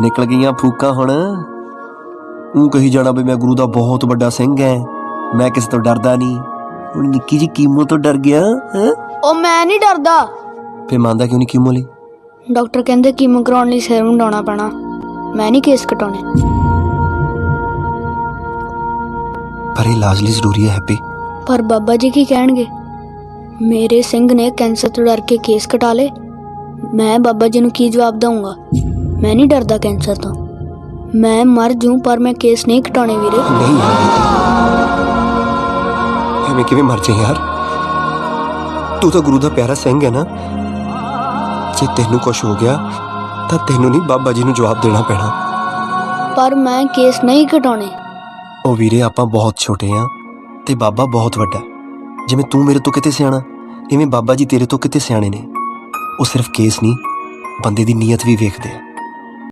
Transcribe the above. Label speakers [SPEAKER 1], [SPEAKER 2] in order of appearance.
[SPEAKER 1] ਨਿਕਲ ਗਈਆਂ ਫੂਕਾਂ ਹੁਣ। ਉਹ ਕਹੀ ਜਾਣਾ ਵੀ ਮੈਂ ਗੁਰੂ ਦਾ ਬਹੁਤ ਵੱਡਾ ਸਿੰਘ ਐ। ਮੈਂ ਕਿਸੇ ਤੋਂ ਡਰਦਾ ਨਹੀਂ। ਹੁਣ ਨਿੱਕੀ ਜੀ ਕੀਮੋ ਤੋਂ ਡਰ ਗਿਆ ਹੈਂ?
[SPEAKER 2] ਉਹ ਮੈਂ ਨਹੀਂ ਡਰਦਾ।
[SPEAKER 1] ਫੇ ਮੰਨਦਾ ਕਿਉਂ ਨਹੀਂ ਕੀਮੋ ਲਈ?
[SPEAKER 2] ਡਾਕਟਰ ਕਹਿੰਦੇ ਕੀਮੋ ਕਰਾਉਣ ਲਈ ਸਿਰ ਮੁੰਡਾਉਣਾ ਪੈਣਾ। ਮੈਂ ਨਹੀਂ ਕੇਸ ਕਟਾਉਣੇ।
[SPEAKER 1] ਪਰ ਇਹ ਇਲਾਜ ਲਈ ਜ਼ਰੂਰੀ ਹੈ ਹੈਪੀ।
[SPEAKER 2] ਪਰ ਬਾਬਾ ਜੀ ਕੀ ਕਹਿਣਗੇ? ਮੇਰੇ ਸਿੰਘ ਨੇ ਕੈਂਸਰ ਤੋਂ ਡਰ ਕੇ ਕੇਸ ਕਟਾ ਲੇ ਮੈਂ ਬਾਬਾ ਜੀ ਨੂੰ ਕੀ ਜਵਾਬ ਦਊਂਗਾ? ਮੈਂ ਨਹੀਂ ਡਰਦਾ ਕੈਂਸਰ ਤੋਂ। ਮੈਂ ਮਰ ਜੂੰ ਪਰ ਮੈਂ ਕੇਸ ਨਹੀਂ ਕਟਾਉਣੇ ਵੀਰੇ।
[SPEAKER 1] ਨਹੀਂ ਐਵੇਂ ਕਿਵੇਂ ਮਰ ਜਾਏ ਯਾਰ? ਤੂੰ ਤਾਂ ਗੁਰੂ ਦਾ ਪਿਆਰਾ ਸਿੰਘ ਹੈ ਨਾ। ਜੇ ਤੈਨੂੰ ਕੁਝ ਹੋ ਗਿਆ ਤਾਂ ਤੈਨੂੰ ਨਹੀਂ ਬਾਬਾ ਜੀ ਨੂੰ ਜਵਾਬ ਦੇਣਾ ਪੈਣਾ।
[SPEAKER 2] ਪਰ ਮੈਂ ਕੇਸ ਨਹੀਂ ਕਟਾਉਣੇ।
[SPEAKER 1] ਉਹ ਵੀਰੇ ਆਪਾਂ ਬਹੁਤ ਛੋਟੇ ਆ ਤੇ ਬਾਬਾ ਬਹੁਤ ਵੱਡਾ ਜਿਵੇਂ ਤੂੰ ਮੇਰੇ ਤੋਂ ਕਿਤੇ ਸਿਆਣਾ ਇਵੇਂ ਬਾਬਾ ਜੀ ਤੇਰੇ ਤੋਂ ਕਿਤੇ ਸਿਆਣੇ ਨੇ। ਉਹ ਸਿਰਫ ਕੇਸ ਨਹੀਂ ਬੰਦੇ ਦੀ ਨੀਅਤ ਵੀ ਵੇਖਦੇ ਆ।